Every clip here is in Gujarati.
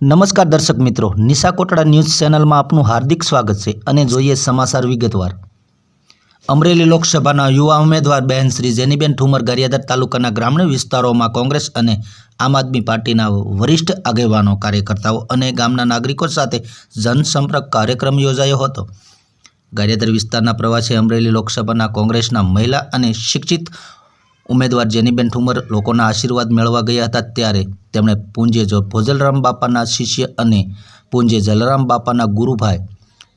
નમસ્કાર દર્શક મિત્રો, નિશા કોટડા ન્યૂઝ ચેનલમાં આપનું હાર્દિક સ્વાગત છે અને જોઈએ સમાચાર વિગતવાર. અમરેલી લોકસભાના યુવા ઉમેદવાર બહેન શ્રી જેનીબેન ઠુમર ગારિયાદર તાલુકાના ગ્રામીણ વિસ્તારોમાં કોંગ્રેસ અને આમ આદમી પાર્ટીના વરિષ્ઠ આગેવાનો, કાર્યકર્તાઓ અને ગામના નાગરિકો સાથે જનસંપર્ક કાર્યક્રમ યોજાયો હતો. ગારિયાદર વિસ્તારના પ્રવાસે અમરેલી લોકસભાના કોંગ્રેસના મહિલા અને શિક્ષિત ઉમેદવાર જેનીબેન ઠુમર લોકોના આશીર્વાદ મેળવવા ગયા હતા ત્યારે તેમણે પૂંજે ભોજલરામ બાપાના શિષ્ય અને પૂંજે જલરામ બાપાના ગુરુભાઈ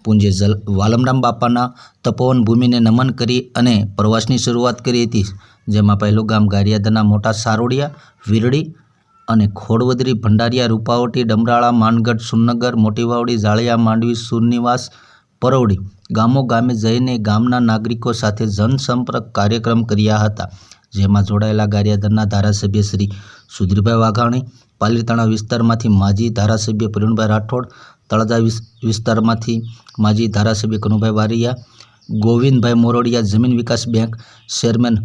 પૂંજે જલ વાલમરામ બાપાના તપોવન ભૂમિને નમન કરી અને પ્રવાસની શરૂઆત કરી હતી, જેમાં પહેલું ગામ ગારિયાદરના મોટા સારોડિયા, વીરડી અને ખોડવદરી, ભંડારિયા, રૂપાવટી, ડમરાળા, માનગઢ, સુનગર, મોટીવાવડી જાળિયા માંડવી, સુરનિવાસ પરોડી ગામો ગામે જઈને ગામના નાગરિકો સાથે જનસંપર્ક કાર્યક્રમ કર્યા હતા. જેમાં જોડાયેલા ગારિયાદરના ધારાસભ્ય શ્રી સુધીરભાઈ વાઘાણી, પાલીતાણા વિસ્તારમાંથી માજી ધારાસભ્ય પ્રવીણભાઈ રાઠોડ, તળાજા વિસ્તારમાંથી માજી ધારાસભ્ય કનુભાઈ વારિયા, ગોવિંદભાઈ મોરડિયા, જમીન વિકાસ બેંક ચેરમેન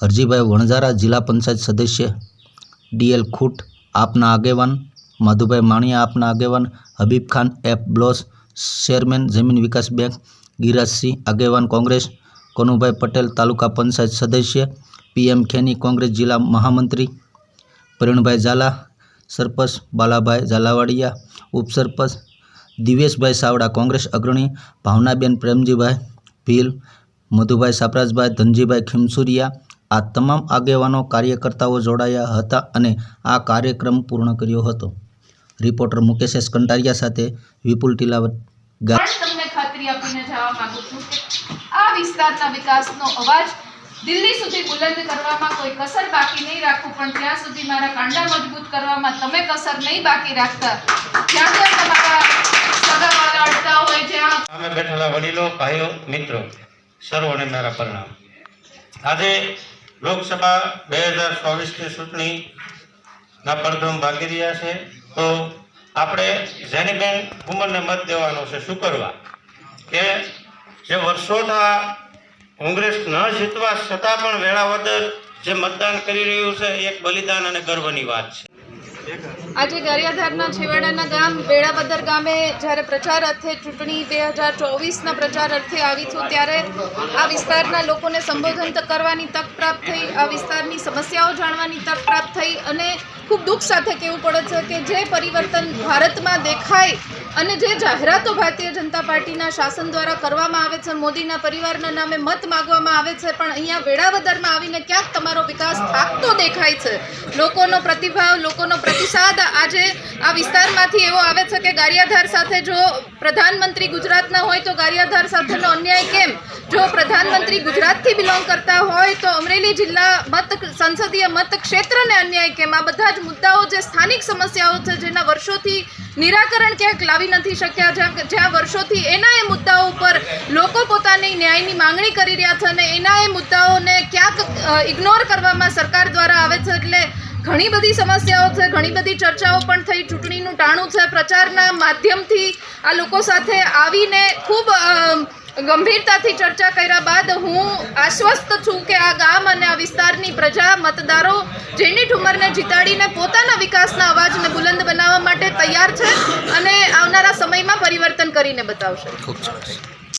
હરજીભાઈ વણઝારા, જિલ્લા પંચાયત સદસ્ય ડીએલ ખૂટ, આપના આગેવાન માધુભાઈ માણિયા, આપના આગેવાન હબીબ ખાન એફ બ્લોસ, ચેરમેન જમીન વિકાસ બેંક ગિરાજસિંહ, આગેવાન કોંગ્રેસ કનુભાઈ પટેલ તાલુકા પંચાયત સદસ્ય, પીએમ ખેની કોંગ્રેસ જિલ્લા મહામંત્રી, પ્રવીણભાઈ ઝાલા, સરપંચ બાલાભાઈ ઝાલાવાડિયા, ઉપસરપંચ દિવેશભાઈ સાવડા કોંગ્રેસ અગ્રણી, ભાવનાબેન પ્રેમજીભાઈ, ભીલ, મધુભાઈ સાપરાજભાઈ, ધનજીભાઈ ખીમસુરિયા આ તમામ આગેવાનો કાર્યકર્તાઓ જોડાયા હતા અને આ કાર્યક્રમ પૂર્ણ કર્યો હતો. રિપોર્ટર મુકેશ કંટારિયા સાથે વિપુલ ટીલાવત ખાતરી આપીને જવા માંગુ છું કે આ વિસ્તારના વિકાસનો અવાજ દિલ્હી સુધી બુલંદ કરવામાં કોઈ કસર બાકી નહીં રાખું, પણ ત્યાં સુધી મારા કાંડા મજબૂત કરવામાં તમે કસર નહીં બાકી રાખતા. જ્યાં ત્યાં તમારા સગાવાળા અડતા હોય જ્યાં સામે બેઠેલા વડીલો, ભાઈઓ, મિત્રો, સર્વોને મારા પરિણામ. આજે લોકસભા બે હજાર ચોવીસની ચૂંટણીના પડઘમ ભાગી રહ્યા છે. તો આપણે જેની બેન ઉંમરને મત દેવાનો છે, શું કરવા? કે જે વર્ષોના કોંગ્રેસ ન જીતવા છતાં પણ વેળાવદર જે મતદાન કરી રહ્યું છે એક બલિદાન અને ગર્વની વાત છે. આજે ગારિયાધારના છેવાડાના ગામ બેડાબદર ગામે જ્યારે પ્રચાર અર્થે ચૂંટણી બે હજાર ચોવીસના પ્રચાર અર્થે આવી છું ત્યારે આ વિસ્તારના લોકોને સંબોધન કરવાની તક પ્રાપ્ત થઈ, આ વિસ્તારની સમસ્યાઓ જાણવાની તક પ્રાપ્ત થઈ અને ખૂબ દુઃખ સાથે કહેવું પડે છે કે જે પરિવર્તન ભારતમાં દેખાય અને જે જાહેરાતો ભારતીય જનતા પાર્ટીના શાસન દ્વારા કરવામાં આવે છે, મોદીના પરિવારના નામે મત માગવામાં આવે છે, પણ અહીંયા વેળાવદરમાં આવીને ક્યાંક તમારો વિકાસ થાકતો દેખાય છે. લોકોનો પ્રતિભાવ, લોકોનો પ્રતિસાદ આજે આ વિસ્તારમાંથી એવો આવે છે કે ગારિયાધાર સાથે જો પ્રધાનમંત્રી ગુજરાતના હોય તો ગારિયાધાર સાથેનો અન્યાય કેમ? જો પ્રધાનમંત્રી ગુજરાતથી બિલોંગ કરતા હોય તો અમરેલી જિલ્લા મત સંસદીય મત ક્ષેત્રને અન્યાય કેમ? આ બધા જ મુદ્દાઓ જે સ્થાનિક સમસ્યાઓ છે, જેના વર્ષોથી નિરાકરણ ક્યાંક લાવી નથી શક્યા, જ્યાં જ્યાં વર્ષોથી એના એ મુદ્દાઓ ઉપર લોકો પોતાની ન્યાયની માંગણી કરી રહ્યા છે અને એના એ મુદ્દાઓને ક્યાંક ઇગ્નોર કરવામાં સરકાર દ્વારા આવે છે. એટલે ઘણી બધી સમસ્યાઓ છે, ઘણી બધી ચર્ચાઓ પણ થઈ, ચૂંટણીનું ટાણું છે. પ્રચારના માધ્યમથી આ લોકો સાથે આવીને ખૂબ ગંભીરતાથી ચર્ચા કર્યા બાદ હું આશ્વસ્ત છું કે આ ગામ અને આ વિસ્તારની પ્રજા મતદારો જેની ઠુમરને જીતાડીને પોતાના વિકાસના અવાજને બુલંદ બનાવવા માટે તૈયાર છે અને આવનારા સમયમાં પરિવર્તન કરીને બતાવશે.